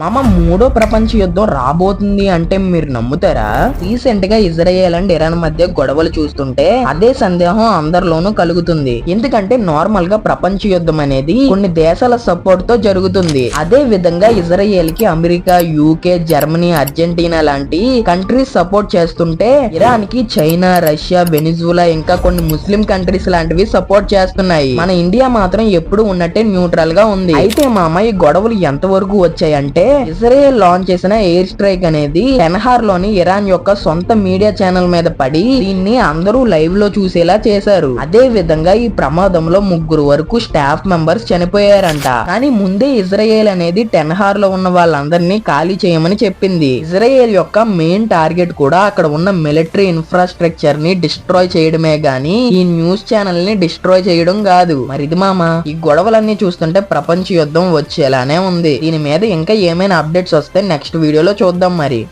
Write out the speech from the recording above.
మామ మూడో ప్రపంచ యుద్ధం రాబోతుంది అంటే మీరు నమ్ముతారా? రీసెంట్గా ఇజ్రాయెల్ అండ్ ఇరాన్ మధ్య గొడవలు చూస్తుంటే అదే సందేహం అందరిలోనూ కలుగుతుంది. ఎందుకంటే నార్మల్గా ప్రపంచ యుద్ధం అనేది కొన్ని దేశాల సపోర్ట్తో జరుగుతుంది. అదే విధంగా ఇజ్రాయెల్కి అమెరికా యూకే జర్మనీ అర్జెంటీనా లాంటి కంట్రీస్ సపోర్ట్ చేస్తుంటే ఇరాన్కి చైనా రష్యా వెనిజులా ఇంకా కొన్ని ముస్లిం కంట్రీస్ లాంటివి సపోర్ట్ చేస్తున్నాయి. మన ఇండియా మాత్రం ఎప్పుడు ఉన్నట్టే న్యూట్రల్గా ఉంది. అయితే మామ ఈ గొడవలు ఎంత వరకు వచ్చాయంటే ఇజ్రాయెల్ లాంచ్ చేసిన ఎయిర్ స్ట్రైక్ అనేది టెన్హార్లోని ఇరాన్ యొక్క సొంత మీడియా ఛానల్ మీద పడి దీన్ని అందరూ లైవ్లో చూసేలా చేశారు. అదే విధంగా ఈ ప్రమాదంలో ముగ్గురు వరకు స్టాఫ్ మెంబర్స్ చనిపోయారంట. కానీ ముందే ఇజ్రాయెల్ అనేది టెన్హార్లో ఉన్న వాళ్ళందరినీ ఖాళీ చేయమని చెప్పింది. ఇజ్రాయెల్ యొక్క మెయిన్ టార్గెట్ కూడా అక్కడ ఉన్న మిలిటరీ ఇన్ఫ్రాస్ట్రక్చర్ని డిస్ట్రాయ్ చేయడమే గాని ఈ న్యూస్ ఛానల్ని డిస్ట్రాయ్ చేయడం కాదు. మరి ఇది మామ ఈ గొడవలన్నీ చూస్తుంటే ప్రపంచ యుద్ధం వచ్చేలానే ఉంది. దీని మీద ఇంకా ఏమైనా అప్డేట్స్ వస్తే నెక్స్ట్ వీడియోలో చూద్దాం మరి.